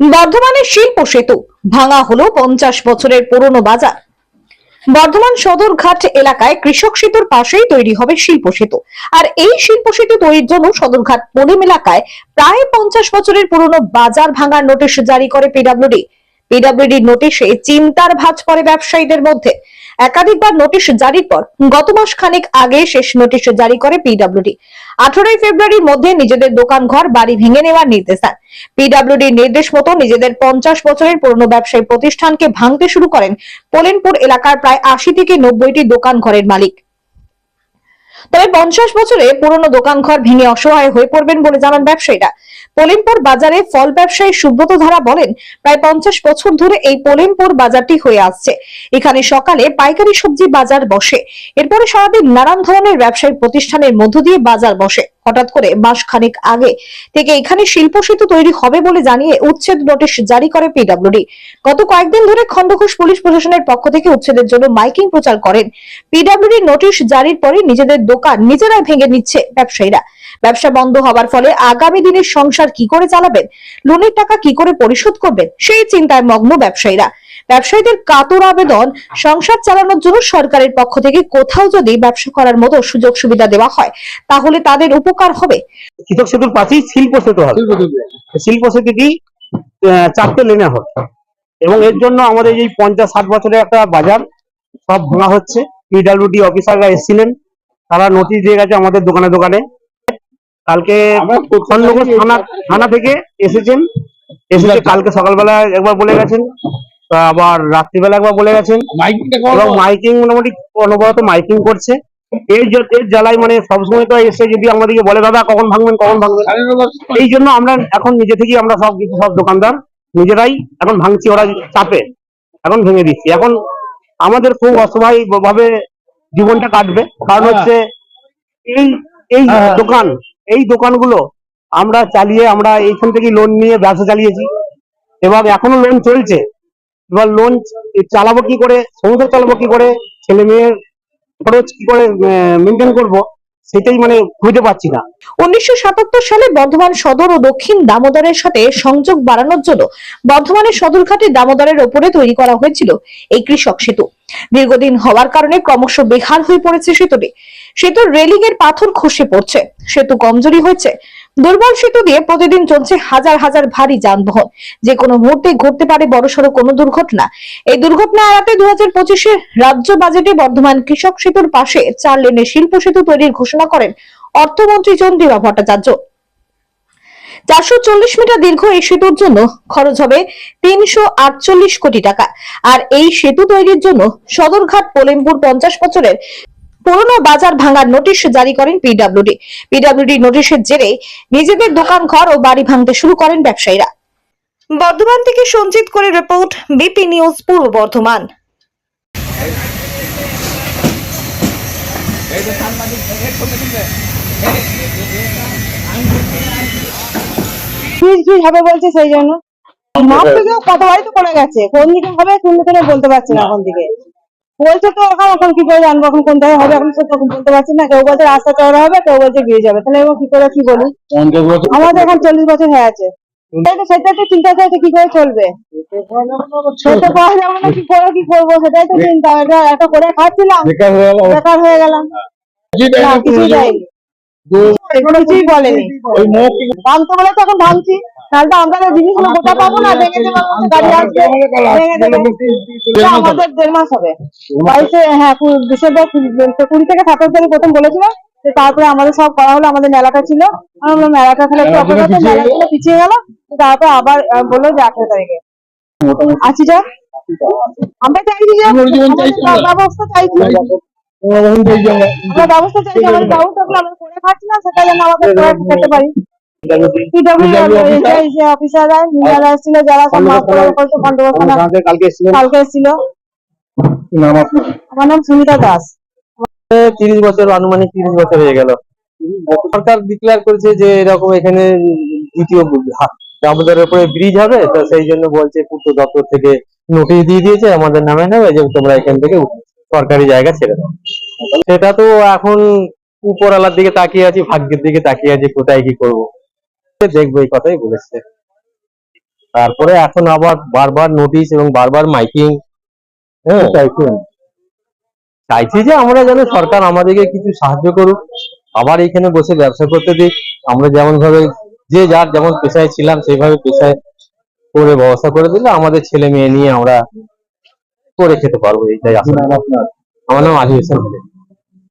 বর্ধমানের শিল্প সেতু ভাঙা হলো পঞ্চাশ বছরের পুরনো বাজার। বর্ধমান সদরঘাট এলাকায় কৃষক সেতুর পাশেই তৈরি হবে শিল্প সেতু। আর এই শিল্প সেতু তৈরির জন্য সদরঘাট পলিম এলাকায় প্রায় পঞ্চাশ বছরের পুরনো বাজার ভাঙার নোটিশ জারি করে পিডব্লিউডি পিডব্লিউডি নোটিশে চিন্তার ভাঁজ পড়ে ব্যবসায়ীদের মধ্যে। একাধিকবার নোটিশ জারির পর গত মাস খানেক আগে শেষ নোটিশ জারি করে পিডব্লিউডি আঠারোই ফেব্রুয়ারির মধ্যে নিজেদের দোকান ঘর, বাড়ি ভেঙে নেওয়ার নির্দেশ দেন। পিডব্লিউডির নির্দেশ মতো নিজেদের পঞ্চাশ বছরের পুরনো ব্যবসায়ী প্রতিষ্ঠানকে ভাঙতে শুরু করেন। পোলেনপুর এলাকার প্রায় আশি থেকে নব্বইটি দোকান ঘরের মালিক। তবে পঞ্চাশ বছরে পুরনো দোকান ঘর ভেঙে অসহায় হয়ে পড়বেন বলে জানান ব্যবসায়ীরা। পোলেমপুর বাজারে ফল ব্যবসায়ী সুব্রত ধারা বলেন, প্রায় পঞ্চাশ বছর ধরে এই পোলেমপুর বাজারটি হয়ে আসছে। এখানে সকালে পাইকারি সবজি বাজার বসে। এরপরে সারাদিন নানান ধরনের ব্যবসায়ী প্রতিষ্ঠানের মধ্য দিয়ে বাজার বসে। হঠাৎ করে মাস খানেক আগে থেকে এখানে শিল্প সেতু তৈরি হবে বলে জানিয়ে উচ্ছেদ নোটিশ জারি করে পিডব্লিউডি গত কয়েকদিন ধরে খণ্ডঘোষ পুলিশ প্রশাসনের পক্ষ থেকে উচ্ছেদের জন্য মাইকিং প্রচার করেন। পিডব্লিউডি নোটিশ জারির পরে নিজেদের দোকান নিজেরাই ভেঙে নিচ্ছে ব্যবসায়ীরা। ব্যবসা বন্ধ হওয়ার ফলে আগামী দিনের সংসার কি করে চালাবেন? লোনের টাকা কি করে পরিশোধ করবেন? সেই চিন্তায় মগ্ন ব্যবসায়ীরা। ব্যবসায়ীদের কাতর আবেদন সংসার চালানোর জন্য সরকারের পক্ষ থেকে কোথাও যদি ব্যবসা করার মতো সুযোগ সুবিধা দেওয়া হয় তাহলে তাদের উপকার হবে। কৃষক সেতুর পাশেই শিল্প সেতু হবে। শিল্প সেতুটি চারটে লেনে হবে। এবং এর জন্য আমাদের এই পঞ্চাশ ষাট বছরের একটা বাজার সব ভাঙা হচ্ছে। পিডাব্লিউডি অফিসাররা এসেছিলেন। তারা নোটিশ দিয়ে গেছে আমাদের দোকানে দোকানে। কালকে থানা থানা থেকে এসেছেন। এসেছে কালকে সকালবেলা একবার বলে গেছেন। আবার রাত্রিবেলা একবার বলে গেছেন। এবং মাইকিং মোটামুটি অনবরত মাইকিং করছে। এর জ- এর জ্বালায় মানে সবসময় তো এসে যদি আমাদেরকে বলে দাদা কখন ভাঙবেন কখন ভাঙবেন? এই জন্য আমরা এখন নিজে থেকেই আমরা সব কিছু সব দোকানদার নিজেরাই এখন ভাঙছি ওরা চাপে এখন ভেঙে দিচ্ছি। এখন আমাদের খুব অসহায় ভাবে জীবনটা কাটবে। কারণ হচ্ছে এই এই দোকান এই দোকানগুলো আমরা চালিয়ে আমরা এইখান থেকে লোন নিয়ে ব্যবসা চালিয়েছি। এবং এখনও লোন চলছে। এবার লোন চালাবো কি করে? সংসার চালাবো কি করে? ছেলে মেয়ের খরচ কি করে মেনটেন করব? সেটাই মানে খুঁজে পাচ্ছি না। উনিশশো সাতাত্তর সালে বর্ধমান সদর ও দক্ষিণ দামোদরের সাথে সংযোগ বাড়ানোর জন্য বর্ধমানের সদরঘাটে দামোদরের ওপরে তৈরি করা হয়েছিল এই কৃষক সেতু। দীর্ঘদিন হওয়ার কারণে ক্রমশ বেহাল হয়ে পড়েছে সেতুটি। সেতুর রেলিং এর পাথর খসে পড়ছে। সেতু কমজোরি হয়েছে। দুর্বল সেতু দিয়ে প্রতিদিন চলছে হাজার হাজার ভারী যানবাহন। যে কোনো মুহূর্তে ঘটতে পারে বড়সড় কোনো দুর্ঘটনা। এই দুর্ঘটনা এড়াতে দু হাজার পঁচিশে রাজ্য বাজেটে বর্ধমান কৃষক সেতুর পাশে চার লেনের শিল্প সেতু তৈরির ঘোষণা করেন অর্থমন্ত্রী চন্দ্রিমা ভট্টাচার্য। চারশো চল্লিশ মিটার দীর্ঘ এই সেতুর জন্য খরচ হবে তিনশো আটচল্লিশ কোটি টাকা। আর এই সেতু তৈরির জন্য সদরঘাট পোলেমপুর পঞ্চাশ বছরের পুরনো বাজার ভাঙার নোটিশ জারি করেন পিডব্লিউডি পিডব্লিউডি নোটিশের জেরে নিজেদের দোকান ঘর ও বাড়ি ভাঙতে শুরু করেন ব্যবসায়ীরা। বর্ধমান থেকে সঞ্জিত করে রিপোর্ট বিপি নিউজ পূর্ব বর্ধমান। হবে বলছে সেই জন্য। মাপ থেকেও কতবারই তো পড়ে গেছে। কোন দিকে হবে কোন দিকে বলতে পারছি না এখন দিকে। বলছে তো এখন এখন কি করে জানব? এখন কোনটা হবে? এখন তো বলতে পারছি না। কেউ বলছে রাস্তা চওড়া হবে কেউ বলছে ব্রিজ যাবে। তাহলে এবার কি করে কি বলি আমাদের এখন চল্লিশ বছর হয়ে আছে। সেটাই তো চিন্তা করছে কি করে চলবে। সেটা করা যাবে না কি করে কি করব? সেটাই তো চিন্তা। এটা একটা করে খাচ্ছিলাম। বেকার হয়ে গেলাম। কিছুই দেয়নি কিছুই বলেনি। ভাঙতে বলে তো এখন ভাঙছি। তাহলে আমরা জিনিসগুলো গোটা পাবো না ভেঙে দেবো গাড়ি আসবে ভেঙে দেবে। আমাদের দেড় মাস হবে। বাইশে হ্যাঁ ডিসেম্বর কুড়ি থেকে সাতাশ প্রথম বলেছিল তারপরে আমাদের সব করা হলো আমাদের মেলাটা ছিল। আমরা মেলাটা একটু মেলাগুলো পিছিয়ে গেল। তারপরে আবার বলল যে আঠারো তারিখে। আশি যা আমরা চাইছি যে ব্যবস্থা চাইছি। আমরা ব্যবস্থা চাইছি আমাদের ব্যবস্থা আমরা করে খাচ্ছি না সেটা যেন আমাদের খেতে পারি। পিডব্লিউ অফিসাররা মিনারা এসেছিল যারা সব মাপ করতো বন্দোবস্ত কালকে এসেছিল। আমার নাম সুমিতা দাস। তিরিশ বছর আনুমানিক তিরিশ বছর হয়ে গেল। সরকার ডিক্লেয়ার করেছে যে এরকম এখানে দ্বিতীয় দামোদরের উপরে ব্রিজ হবে তো সেই জন্য বলছে পূর্ত দপ্তর থেকে নোটিশ দিয়ে দিয়েছে আমাদের নামে নেবে যে তোমরা এখান থেকে সরকারি জায়গা ছেড়ে দাও। সেটা তো এখন উপরওয়ালার দিকে তাকিয়ে আছি ভাগ্যের দিকে তাকিয়ে আছি কোথায় কি করব? দেখব এই কথাই বলেছে। তারপরে এখন আবার বারবার নোটিশ এবং বারবার মাইকিং হ্যাঁ। চাইছি যে আমরা যেন সরকার আমাদেরকে কিছু সাহায্য করুক। আবার এখানে বসে ব্যবসা করতে দিক। আমরা যেমন ভাবে যে যার যেমন পেশায় ছিলাম, সেইভাবে পেশায় করে ব্যবস্থা করে দিলে আমাদের ছেলে মেয়ে নিয়ে আমরা করে খেতে পারব। এইটাই আশা। আমার নাম আজিজ হোসেন।